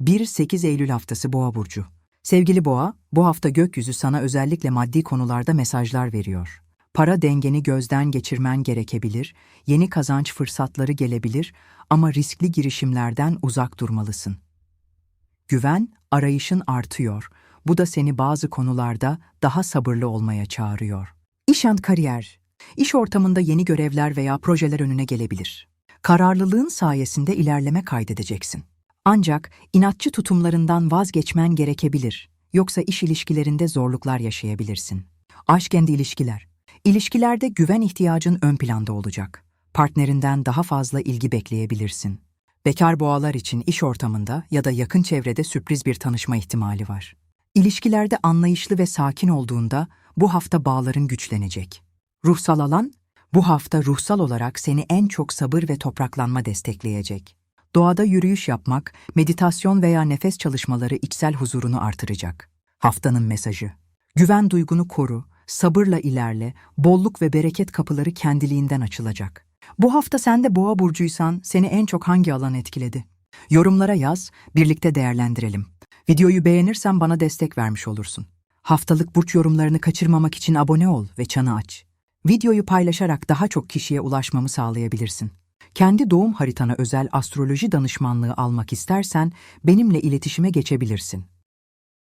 1-8 Eylül haftası Boğa burcu. Sevgili Boğa, bu hafta gökyüzü sana özellikle maddi konularda mesajlar veriyor. Para dengeni gözden geçirmen gerekebilir, yeni kazanç fırsatları gelebilir ama riskli girişimlerden uzak durmalısın. Güven, arayışın artıyor. Bu da seni bazı konularda daha sabırlı olmaya çağırıyor. İş and kariyer. İş ortamında yeni görevler veya projeler önüne gelebilir. Kararlılığın sayesinde ilerleme kaydedeceksin. Ancak inatçı tutumlarından vazgeçmen gerekebilir. Yoksa iş ilişkilerinde zorluklar yaşayabilirsin. Aşk kendi ilişkiler. İlişkilerde güven ihtiyacın ön planda olacak. Partnerinden daha fazla ilgi bekleyebilirsin. Bekar boğalar için iş ortamında ya da yakın çevrede sürpriz bir tanışma ihtimali var. İlişkilerde anlayışlı ve sakin olduğunda bu hafta bağların güçlenecek. Ruhsal alan, bu hafta ruhsal olarak seni en çok sabır ve topraklanma destekleyecek. Doğada yürüyüş yapmak, meditasyon veya nefes çalışmaları içsel huzurunu artıracak. Haftanın mesajı. Güven duygunu koru, sabırla ilerle, bolluk ve bereket kapıları kendiliğinden açılacak. Bu hafta sen de boğa burcuysan seni en çok hangi alan etkiledi? Yorumlara yaz, birlikte değerlendirelim. Videoyu beğenirsen bana destek vermiş olursun. Haftalık burç yorumlarını kaçırmamak için abone ol ve çanı aç. Videoyu paylaşarak daha çok kişiye ulaşmamı sağlayabilirsin. Kendi doğum haritana özel astroloji danışmanlığı almak istersen benimle iletişime geçebilirsin.